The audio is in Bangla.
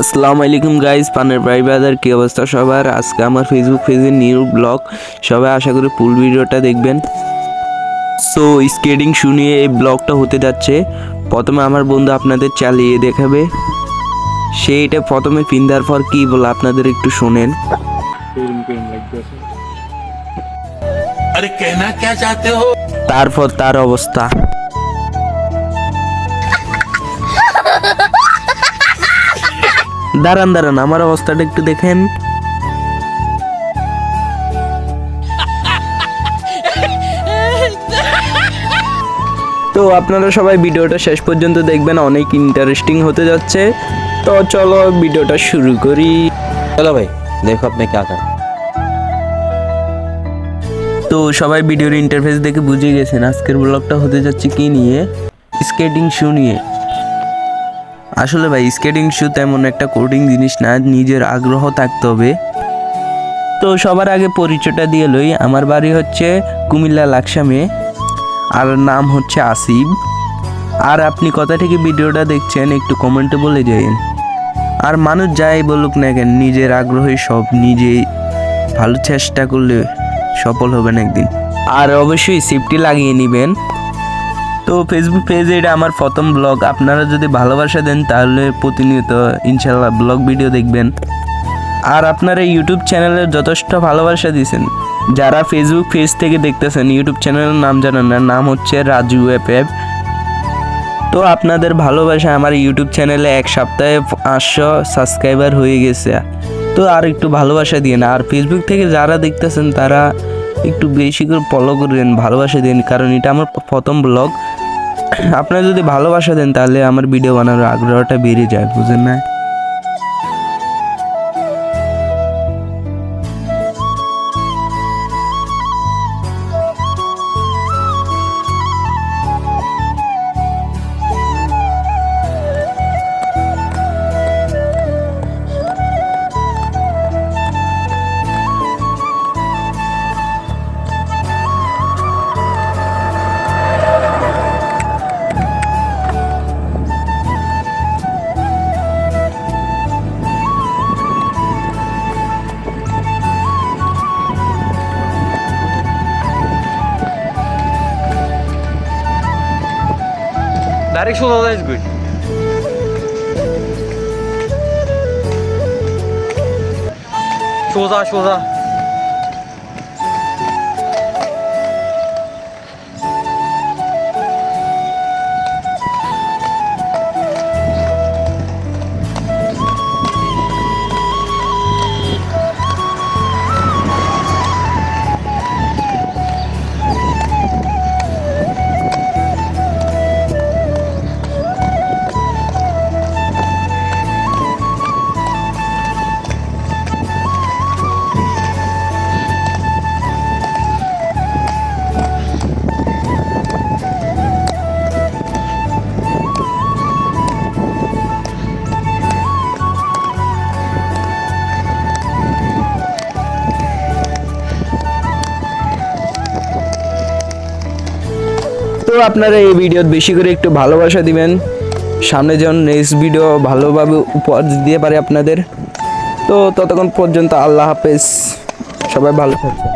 আসসালামু আলাইকুম গাইজ পানের ভাই ব্রাদার কী অবস্থা সবার? আজকে আমার ফেসবুক পেজে নিউ ব্লগ সবাই আশা করি ফুল ভিডিওটা দেখবেন। সো স্কেটিং শুনিয়ে এই ব্লগটা হতে যাচ্ছে। প্রথমে আমার বন্ধু আপনাদের চালিয়ে দেখাবে। সে এটা প্রথমে পিন্ধার পর কী বলে আপনাদের একটু শোনেন। তারপর তার অবস্থা। দাঁড়ান দাঁড়ান আমার অবস্থাটা একটু দেখেন। তো আপনারা সবাই ভিডিওটা শেষ পর্যন্ত দেখবেন অনেক ইন্টারেস্টিং হতে যাচ্ছে। তো চলো ভিডিওটা শুরু করি। চলো ভাই দেখো আপনি কে আঁকা। তো সবাই ভিডিওর ইন্টারফেস দেখে বুঝে গেছেন আজকের ব্লগটা হতে যাচ্ছে কি নিয়ে? স্কেটিং শু নিয়ে। আসলে ভাই স্কেটিং শু তেমন একটা কোডিং জিনিস না, নিজের আগ্রহ থাকতে হবে। তো সবার আগে পরিচয়টা দিয়ে লই, আমার বাড়ি হচ্ছে কুমিল্লা লাকসামে, আর নাম হচ্ছে আসিফ। আর আপনি কথা থেকে ভিডিওটা দেখছেন, একটু কমেন্টে বলে যাইন। আর মানুষ যাই বলুক না কেন, নিজের আগ্রহে সব, নিজেই ভালো চেষ্টা করলে সফল হবেন একদিন। আর অবশ্যই সেফটি লাগিয়ে নেবেন। তো ফেসবুক পেজে এটা আমার প্রথম ব্লগ আপনারা যদি ভালোবাসা দেন, তাহলে প্রতিনিয়ত ইনশাল্লাহ ব্লগ ভিডিও দেখবেন। আর আপনারা ইউটিউব চ্যানেলের যথেষ্ট ভালোবাসা দিয়েছেন। যারা ফেসবুক পেজ থেকে দেখতেছেন ইউটিউব চ্যানেলের নাম জানেন না, নাম হচ্ছে রাজু এফ এফ তো আপনাদের ভালোবাসা আমার ইউটিউব চ্যানেলে এক সপ্তাহে পাঁচশো সাবস্ক্রাইবার হয়ে গেছে। তো আর একটু ভালোবাসা দিয়ে না, আর ফেসবুক থেকে যারা দেখতেছেন, তারা একটু বেশি করে ফলো করবেন ভালোবাসা দিন, কারণ এটা আমার প্রথম ব্লগ আপনারা যদি ভালোবাসা দেন তাহলে আমার ভিডিও বানানোর আগ্রহটা বেড়ে যায় বুঝেন না Direct shoulder is good. সোজা সোজা আপনারা এই ভিডিও বেশি করে একটু ভালোবাসা দিবেন। সামনে যেন নেক্সট ভিডিও ভালোভাবে উপহার দিতে পারে আপনাদের। তো ততক্ষণ পর্যন্ত আল্লাহ হাফেজ। সবাই ভালো থাকবে